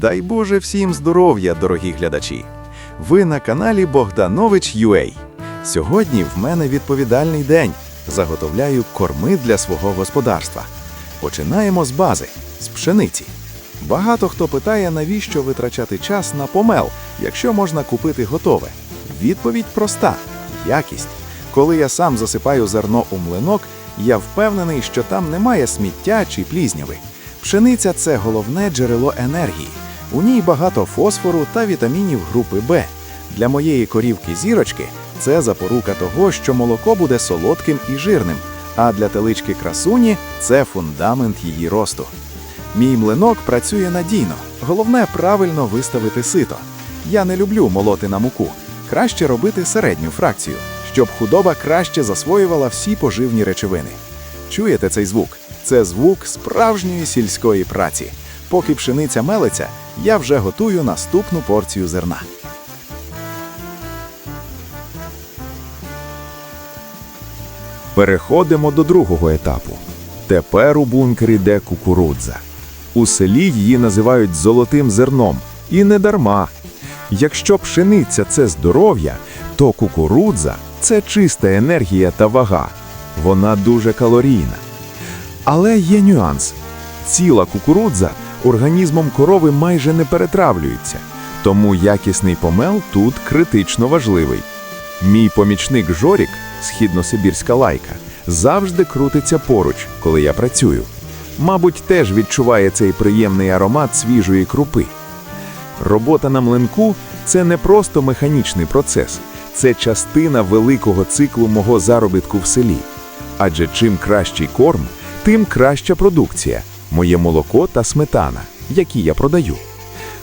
Дай Боже всім здоров'я, дорогі глядачі! Ви на каналі Богданович UA. Сьогодні в мене відповідальний день. Заготовляю корми для свого господарства. Починаємо з бази, з пшениці. Багато хто питає, навіщо витрачати час на помел, якщо можна купити готове. Відповідь проста якість. Коли я сам засипаю зерно у млинок, я впевнений, що там немає сміття чи плізняви. Пшениця це головне джерело енергії. У ній багато фосфору та вітамінів групи Б. Для моєї корівки зірочки це запорука того, що молоко буде солодким і жирним, а для телички красуні це фундамент її росту. Мій млинок працює надійно. Головне правильно виставити сито. Я не люблю молоти на муку. Краще робити середню фракцію, щоб худоба краще засвоювала всі поживні речовини. Чуєте цей звук? Це звук справжньої сільської праці. Поки пшениця мелиться, я вже готую наступну порцію зерна. Переходимо до другого етапу. Тепер у бункер іде кукурудза. У селі її називають золотим зерном. І не дарма. Якщо пшениця це здоров'я, то кукурудза це чиста енергія та вага. Вона дуже калорійна. Але є нюанс. Ціла кукурудза організмом корови майже не перетравлюється, тому якісний помел тут критично важливий. Мій помічник Жорік, східносибірська лайка, завжди крутиться поруч, коли я працюю. Мабуть, теж відчуває цей приємний аромат свіжої крупи. Робота на млинку це не просто механічний процес, це частина великого циклу мого заробітку в селі. Адже чим кращий корм, тим краща продукція, моє молоко та сметана, які я продаю.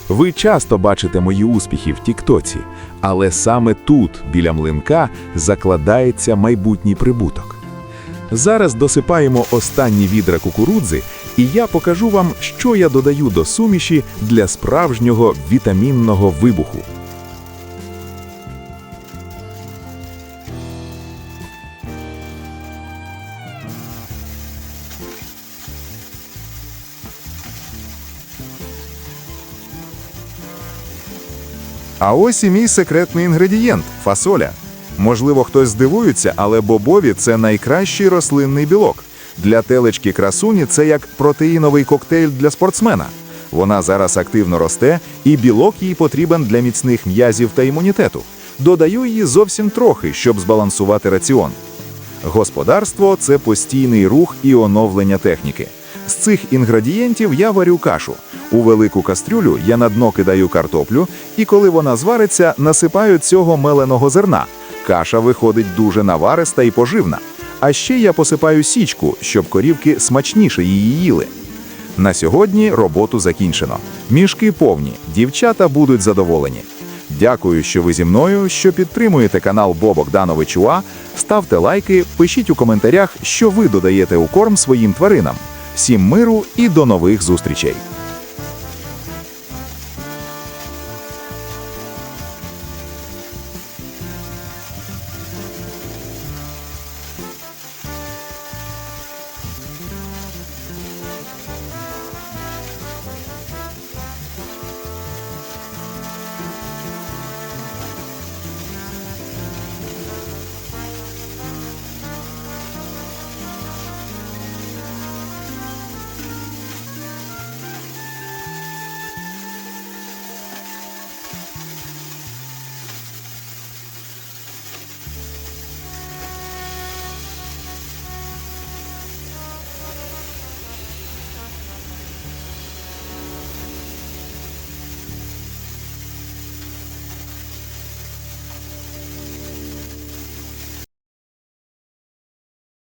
Ви часто бачите мої успіхи в Тіктоці, але саме тут, біля млинка, закладається майбутній прибуток. Зараз досипаємо останні відра кукурудзи, і я покажу вам, що я додаю до суміші для справжнього вітамінного вибуху. А ось і мій секретний інгредієнт фасоля. Можливо, хтось здивується, але бобові це найкращий рослинний білок. Для телечки красуні це як протеїновий коктейль для спортсмена. Вона зараз активно росте, і білок їй потрібен для міцних м'язів та імунітету. Додаю її зовсім трохи, щоб збалансувати раціон. Господарство це постійний рух і оновлення техніки. З цих інгредієнтів я варю кашу. У велику кастрюлю я на дно кидаю картоплю, і коли вона звариться, насипаю цього меленого зерна. Каша виходить дуже навариста і поживна. А ще я посипаю січку, щоб корівки смачніше її їли. На сьогодні роботу закінчено. Мішки повні, дівчата будуть задоволені. Дякую, що ви зі мною, що підтримуєте канал Бобок Данович УА. Ставте лайки, пишіть у коментарях, що ви додаєте у корм своїм тваринам. Всім миру і до нових зустрічей!